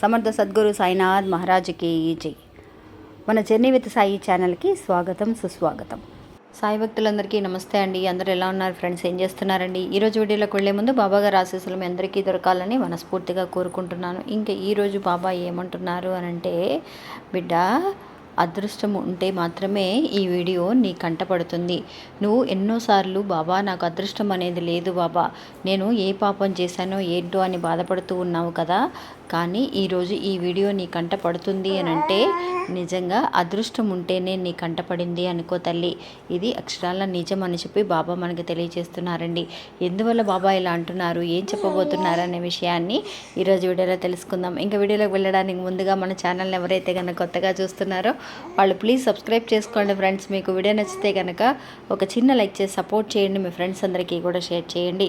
సమర్థ సద్గురు సాయినాథ్ మహారాజ్కి జై. మన జర్నీ విత్ సాయి ఛానల్కి స్వాగతం సుస్వాగతం. సాయి భక్తులందరికీ నమస్తే అండి. అందరూ ఎలా ఉన్నారు ఫ్రెండ్స్? ఏం చేస్తున్నారండి? ఈరోజు వీడియోలోకి వెళ్ళే ముందు బాబాగారు ఆశీస్సులు మీ అందరికీ దొరకాలని మనస్ఫూర్తిగా కోరుకుంటున్నాను. ఇంకా ఈరోజు బాబా ఏమంటున్నారు అని అంటే బిడ్డ అదృష్టం ఉంటే మాత్రమే ఈ వీడియో నీ కంటపడుతుంది నువ్వు ఎన్నోసార్లు బాబా నాకు అదృష్టం అనేది లేదు బాబా. నేను ఏ పాపం చేశానో ఏంటో అని బాధపడుతూ ఉన్నావు కదా. కానీ ఈరోజు ఈ వీడియో నీ కంట పడుతుంది అని అంటే నిజంగా అదృష్టం ఉంటేనే నీ కంట పడింది అనుకో తల్లి. ఇది అక్షరాల నిజం అని చెప్పి బాబా మనకి తెలియజేస్తున్నారండి. ఎందువల్ల బాబా ఇలా అంటున్నారు? ఏం చెప్పబోతున్నారు అనే విషయాన్ని ఈరోజు వీడియోలో తెలుసుకుందాం. ఇంకా వీడియోలోకి వెళ్ళడానికి ముందుగా మన ఛానల్ని ఎవరైతే కనుక కొత్తగా చూస్తున్నారో వాళ్ళు ప్లీజ్ సబ్స్క్రైబ్ చేసుకోండి ఫ్రెండ్స్. మీకు వీడియో నచ్చితే కనుక ఒక చిన్న లైక్ చేసి సపోర్ట్ చేయండి. మీ ఫ్రెండ్స్ అందరికీ కూడా షేర్ చేయండి.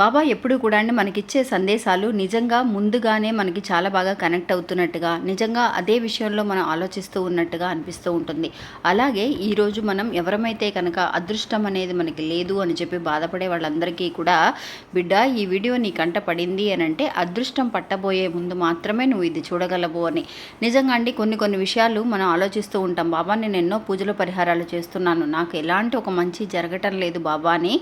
బాబా ఎప్పుడు కూడా అండి మనకిచ్చే సందేశాలు నిజంగా ముందుగానే మనకి చాలా బాగా కనెక్ట్ అవుతున్నట్టుగా నిజంగా అదే విషయంలో మనం ఆలోచిస్తూ ఉన్నట్టుగా అనిపిస్తూ ఉంటుంది. అలాగే ఈరోజు మనం ఎవరమైతే కనుక అదృష్టం అనేది మనకి లేదు అని చెప్పి బాధపడే వాళ్ళందరికీ కూడా బిడ్డ ఈ వీడియో నీ కంట పడింది అని అంటే అదృష్టం పట్టబోయే ముందు మాత్రమే నువ్వు ఇది చూడగలవు అని. నిజంగా అండి కొన్ని కొన్ని విషయాలు మనం ఆలోచిస్తూ ఉంటాం. బాబా నేను ఎన్నో పూజల పరిహారాలు చేస్తున్నాను. నాకు ఎలాంటి ఒక మంచి జరగటం లేదు బాబా అని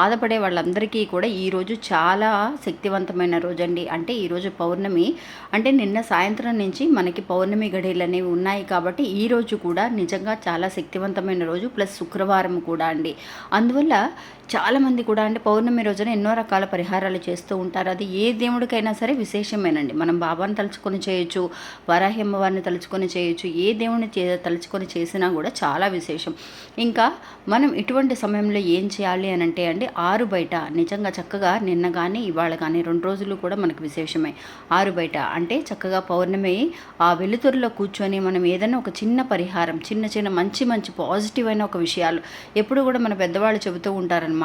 బాధపడే వాళ్ళందరికీ కూడా ఈ రోజు చాలా శక్తివంతమైన రోజు అండి అంటే ఈరోజు పౌర్ణమి. అంటే నిన్న సాయంత్రం నుంచి మనకి పౌర్ణమి గడియలు అనేవి ఉన్నాయి కాబట్టి ఈ రోజు కూడా నిజంగా చాలా శక్తివంతమైన రోజు. ప్లస్ శుక్రవారం కూడా అండి. అందువల్ల చాలామంది కూడా అంటే పౌర్ణమి రోజున ఎన్నో రకాల పరిహారాలు చేస్తూ ఉంటారు. అది ఏ దేవుడికైనా సరే విశేషమేనండి. మనం బాబాను తలుచుకొని చేయొచ్చు వరాహి అమ్మవారిని తలుచుకొని చేయొచ్చు ఏ దేవుని చే తలుచుకొని చేసినా కూడా చాలా విశేషం. ఇంకా మనం ఇటువంటి సమయంలో ఏం చేయాలి అని అంటే అండి ఆరు బయట నిజంగా చక్కగా నిన్న కానీ ఇవాళ కానీ రెండు రోజులు కూడా మనకు విశేషమే. ఆరు బయట అంటే చక్కగా పౌర్ణమి ఆ వెలుతురులో కూర్చొని మనం ఏదైనా ఒక చిన్న పరిహారం చిన్న చిన్న మంచి మంచి పాజిటివ్ అయిన ఒక విషయాలు ఎప్పుడు కూడా మన పెద్దవాళ్ళు చెబుతూ ఉంటారనమాట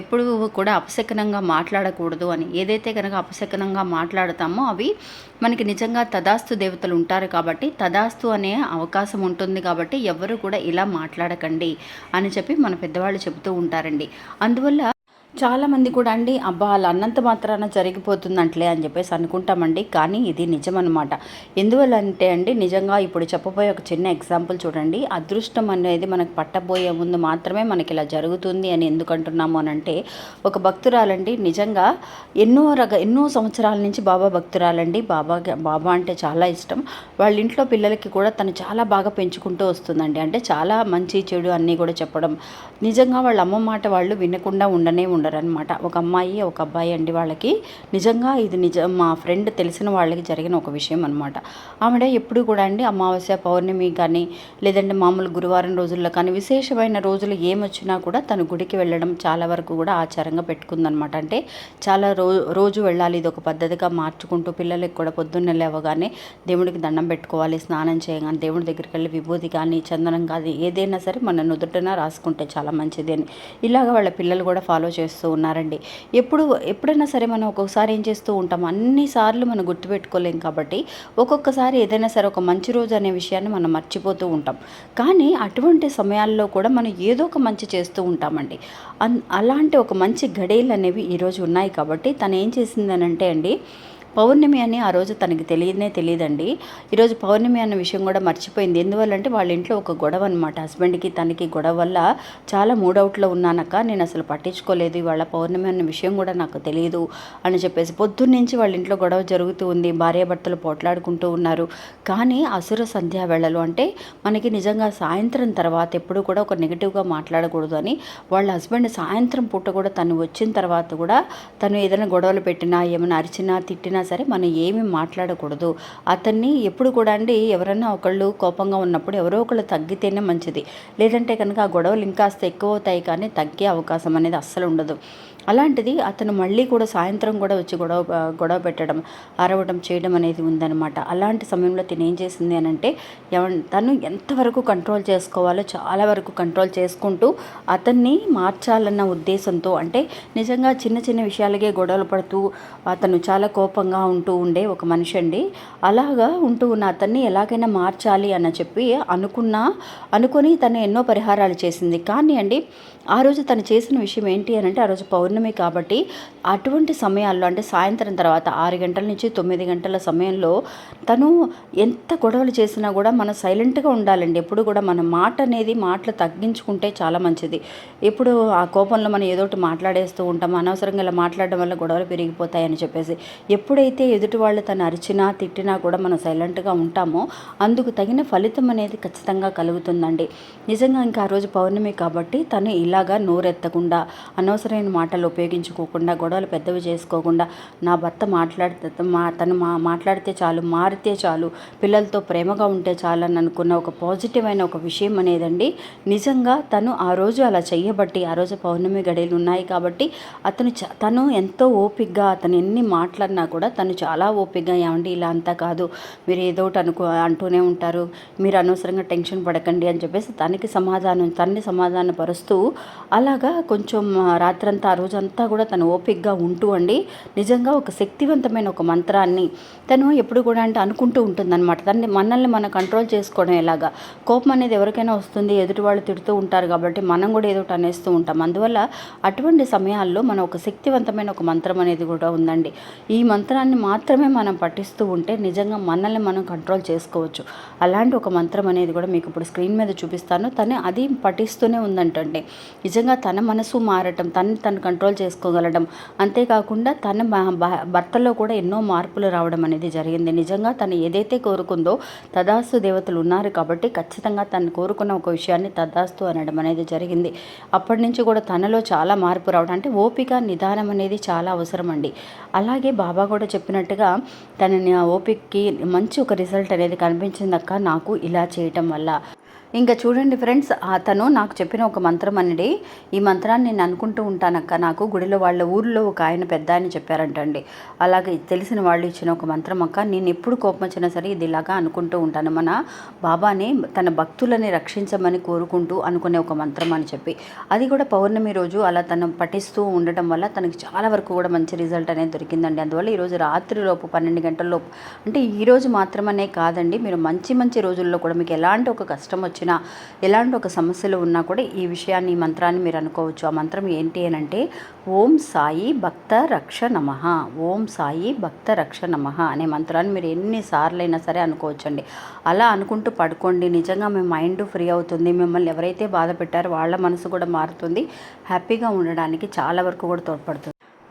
ఎప్పుడు కూడా అపశకనంగా మాట్లాడకూడదు అని. ఏదైతే కనుక అపశకనంగా మాట్లాడతామో అవి మనకి నిజంగా తదాస్తు దేవతలు ఉంటారు కాబట్టి తదాస్తు అనే అవకాశం ఉంటుంది కాబట్టి ఎవరు కూడా ఇలా మాట్లాడకండి అని చెప్పి మన పెద్దవాళ్ళు చెబుతూ ఉంటారండి. అందువల్ల చాలామంది కూడా అండి అబ్బా అలా అన్నంత మాత్రాన జరిగిపోతుందంట్లే అని చెప్పేసి అనుకుంటామండి. కానీ ఇది నిజం అనమాట ఎందువల్ల అంటే అండి నిజంగా ఇప్పుడు చెప్పబోయే ఒక చిన్న ఎగ్జాంపుల్ చూడండి. అదృష్టం అనేది మనకు పట్టబోయే ముందు మాత్రమే మనకి ఇలా జరుగుతుంది అని ఎందుకు అంటున్నాము అని అంటే ఒక భక్తురాలండి నిజంగా ఎన్నో రక ఎన్నో సంవత్సరాల నుంచి బాబా భక్తురాలండి. బాబా బాబా అంటే చాలా ఇష్టం. వాళ్ళ ఇంట్లో పిల్లలకి కూడా తను చాలా బాగా పెంచుకుంటూ వస్తుందండి. అంటే చాలా మంచి చెడు అన్నీ కూడా చెప్పడం. నిజంగా వాళ్ళ అమ్మ మాట వాళ్ళు వినకుండా ఉండనే ఉండరనమాట ఒక అమ్మాయి ఒక అబ్బాయి అండి వాళ్ళకి. నిజంగా ఇది నిజం మా ఫ్రెండ్ తెలిసిన వాళ్ళకి జరిగిన ఒక విషయం అనమాట ఆవిడ ఎప్పుడు కూడా అండి అమావాస్య పౌర్ణమి కానీ లేదంటే మామూలు గురువారం రోజుల్లో కానీ విశేషమైన రోజులు ఏమొచ్చినా కూడా తను గుడికి వెళ్ళడం చాలా వరకు కూడా ఆచారంగా పెట్టుకుందనమాట అంటే చాలా రో రోజు వెళ్ళాలి ఇది ఒక పద్ధతిగా మార్చుకుంటూ పిల్లలకి కూడా పొద్దున్నే లేవగానే దేవుడికి దండం పెట్టుకోవాలి స్నానం చేయగానే దేవుడి దగ్గరికి వెళ్ళి విభూతి కానీ చందనం కానీ ఏదైనా సరే మన నుదుటన రాసుకుంటే చాలా మంచిది అని. ఇలాగ వాళ్ళ పిల్లలు కూడా ఫాలో చేస్తూ ఉన్నారండి. ఎప్పుడు ఎప్పుడైనా సరే మనం ఒక్కొక్కసారి ఏం చేస్తూ ఉంటాం అన్నిసార్లు మనం గుర్తుపెట్టుకోలేం కాబట్టి ఒక్కొక్కసారి ఏదైనా సరే ఒక మంచి రోజు అనే విషయాన్ని మనం మర్చిపోతూ ఉంటాం. కానీ అటువంటి సమయాల్లో కూడా మనం ఏదో ఒక మంచి చేస్తూ ఉంటామండి. అన్ అలాంటి ఒక మంచి గడేలు అనేవి ఈరోజు ఉన్నాయి కాబట్టి తను ఏం చేసిందనంటే అండి పౌర్ణమి అని ఆ రోజు తనకి తెలియనే తెలియదండి. ఈరోజు పౌర్ణమి అన్న విషయం కూడా మర్చిపోయింది. ఎందువల్లంటే వాళ్ళ ఇంట్లో ఒక గొడవ అనమాట హస్బెండ్కి తనకి గొడవ వల్ల చాలా మూడౌట్లో ఉన్నానక్క. నేను అసలు పట్టించుకోలేదు. ఇవాళ పౌర్ణమి అన్న విషయం కూడా నాకు తెలియదు అని చెప్పేసి పొద్దున్నుంచి వాళ్ళ ఇంట్లో గొడవ జరుగుతూ ఉంది. భార్యాభర్తలు పోట్లాడుకుంటూ ఉన్నారు. కానీ అసుర సంధ్యా వేళలు అంటే మనకి నిజంగా సాయంత్రం తర్వాత ఎప్పుడు కూడా ఒక నెగిటివ్గా మాట్లాడకూడదు అని వాళ్ళ హస్బెండ్ సాయంత్రం పూట కూడా తను వచ్చిన తర్వాత కూడా తను ఏదైనా గొడవలు పెట్టినా ఏమైనా అరిచినా తిట్టినా సరే మనం ఏమీ మాట్లాడకూడదు. అతన్ని ఎప్పుడు కూడా అండి ఎవరైనా ఒకళ్ళు కోపంగా ఉన్నప్పుడు ఎవరో ఒకళ్ళు తగ్గితేనే మంచిది. లేదంటే కనుక ఆ గొడవలు ఇంకాస్త ఎక్కువ అవుతాయి కానీ తగ్గే అవకాశం అనేది అస్సలు ఉండదు. అలాంటిది అతను మళ్ళీ కూడా సాయంత్రం కూడా వచ్చి గొడవ గొడవ పెట్టడం అరవడం చేయడం అనేది ఉందన్నమాట. అలాంటి సమయంలో తిని ఏం చేసింది అని అంటే తను ఎంతవరకు కంట్రోల్ చేసుకోవాలో చాలా వరకు కంట్రోల్ చేసుకుంటూ అతన్ని మార్చాలన్న ఉద్దేశంతో అంటే నిజంగా చిన్న చిన్న విషయాలకే గొడవలు పడుతూ అతను చాలా కోపంగా ఉంటూ ఉండే ఒక మనిషి అండి. అలాగా ఉంటూ ఉన్న అతన్ని ఎలాగైనా మార్చాలి అని చెప్పి అనుకున్నా అనుకొని తను ఎన్నో పరిహారాలు చేసింది. కానీ అండి ఆ రోజు తను చేసిన విషయం ఏంటి అని అంటే ఆ రోజు పౌర్ణమి పౌర్ణమి కాబట్టి అటువంటి సమయాల్లో అంటే సాయంత్రం తర్వాత ఆరు గంటల నుంచి తొమ్మిది గంటల సమయంలో తను ఎంత గొడవలు చేసినా కూడా మనం సైలెంట్గా ఉండాలండి. ఎప్పుడు కూడా మన మాట అనేది మాటలు తగ్గించుకుంటే చాలా మంచిది. ఎప్పుడు ఆ కోపంలో మనం ఏదో ఒకటి మాట్లాడేస్తూ ఉంటాం అనవసరంగా ఇలా మాట్లాడడం వల్ల గొడవలు పెరిగిపోతాయని చెప్పేసి. ఎప్పుడైతే ఎదుటి వాళ్ళు తను అరిచినా తిట్టినా కూడా మనం సైలెంట్గా ఉంటామో అందుకు తగిన ఫలితం అనేది ఖచ్చితంగా కలుగుతుందండి. నిజంగా ఇంకా ఆ రోజు పౌర్ణమి కాబట్టి తను ఇలాగా నోరెత్తకుండా అనవసరమైన మాటలు ఉపయోగించుకోకుండా గొడవలు పెద్దవి చేసుకోకుండా నా భర్త మాట్లాడితే మా తను మా మాట్లాడితే చాలు మారితే చాలు పిల్లలతో ప్రేమగా ఉంటే చాలు అని అనుకున్న ఒక పాజిటివ్ అయిన ఒక విషయం అనేదండి. నిజంగా తను ఆ రోజు అలా చెయ్యబట్టి ఆ రోజు పౌర్ణమి గడియలు ఉన్నాయి కాబట్టి అతను తను ఎంతో ఓపిక్గా అతను ఎన్ని మాట్లాడినా కూడా తను చాలా ఓపిక్గా ఏమండి ఇలా అంతా కాదు మీరు ఏదో ఒకటి అనుకో అంటూనే ఉంటారు మీరు అనవసరంగా టెన్షన్ పడకండి అని చెప్పేసి తనకి సమాధానం తన్ని సమాధానపరుస్తూ అలాగా కొంచెం రాత్రంతా ఆ రోజు రోజంతా కూడా తను ఓపిక్గా ఉంటూ అండి. నిజంగా ఒక శక్తివంతమైన ఒక మంత్రాన్ని తను ఎప్పుడు కూడా అంటే అనుకుంటూ ఉంటుందన్నమాట. తనని మనల్ని మనం కంట్రోల్ చేసుకోవడం ఎలాగా? కోపం అనేది ఎవరికైనా వస్తుంది ఎదుటి వాళ్ళు తిడుతూ ఉంటారు కాబట్టి మనం కూడా ఏదో అనేస్తూ ఉంటాం. అందువల్ల అటువంటి సమయాల్లో మనం ఒక శక్తివంతమైన ఒక మంత్రం అనేది కూడా ఉందండి. ఈ మంత్రాన్ని మాత్రమే మనం పఠిస్తూ ఉంటే నిజంగా మనల్ని మనం కంట్రోల్ చేసుకోవచ్చు. అలాంటి ఒక మంత్రం అనేది కూడా మీకు ఇప్పుడు స్క్రీన్ మీద చూపిస్తాను. తను అది పఠిస్తూనే ఉందంటండి. నిజంగా తన మనసు మారటం తను తను కంట్రోల్ చేసుకోగలడం. అంతేకాకుండా తన భర్తలో కూడా ఎన్నో మార్పులు రావడం అనేది జరిగింది. నిజంగా తను ఏదైతే కోరుకుందో తదాస్తు దేవతలు ఉన్నారు కాబట్టి ఖచ్చితంగా తను కోరుకున్న ఒక విషయాన్ని తదాస్తు అనడం అనేది జరిగింది. అప్పటి నుంచి కూడా తనలో చాలా మార్పు రావడం అంటే ఓపిక నిదానం అనేది చాలా అవసరం అండి. అలాగే బాబా కూడా చెప్పినట్టుగా తన ఓపిక్కి మంచి ఒక రిజల్ట్ అనేది కనిపించిందక్క నాకు ఇలా చేయటం వల్ల. ఇంకా చూడండి ఫ్రెండ్స్ అతను నాకు చెప్పిన ఒక మంత్రం అనేది ఈ మంత్రాన్ని నేను అనుకుంటూ ఉంటానక్క. నాకు గుడిలో వాళ్ళ ఊర్లో ఒక ఆయన పెద్ద అని చెప్పారంటండి. అలాగే తెలిసిన వాళ్ళు ఇచ్చిన ఒక మంత్రం అక్క. నేను ఎప్పుడు కోపం వచ్చినా సరే ఇది ఇలాగా అనుకుంటూ ఉంటాను. మన బాబాని తన భక్తులని రక్షించమని కోరుకుంటూ అనుకునే ఒక మంత్రం అని చెప్పి. అది కూడా పౌర్ణమి రోజు అలా తను పఠిస్తూ ఉండటం వల్ల తనకి చాలా వరకు కూడా మంచి రిజల్ట్ అనేది దొరికిందండి. అందువల్ల ఈరోజు రాత్రి లోపు పన్నెండు గంటల లోపు అంటే ఈరోజు మాత్రమనే కాదండి. మీరు మంచి మంచి రోజుల్లో కూడా మీకు ఎలాంటి ఒక కష్టం వచ్చి వచ్చినా ఎలాంటి ఒక సమస్యలు ఉన్నా కూడా ఈ విషయాన్ని ఈ మంత్రాన్ని మీరు అనుకోవచ్చు. ఆ మంత్రం ఏంటి అని అంటే ఓం సాయి భక్త రక్ష నమ ఓం సాయి భక్త రక్ష నమ అనే మంత్రాన్ని మీరు ఎన్నిసార్లైనా సరే అనుకోవచ్చండి. అలా అనుకుంటూ పడుకోండి. నిజంగా మీ మైండ్ ఫ్రీ అవుతుంది. మిమ్మల్ని ఎవరైతే బాధ పెట్టారో వాళ్ళ మనసు కూడా మారుతుంది. హ్యాపీగా ఉండడానికి చాలా వరకు కూడా తోడ్పడుతుంది.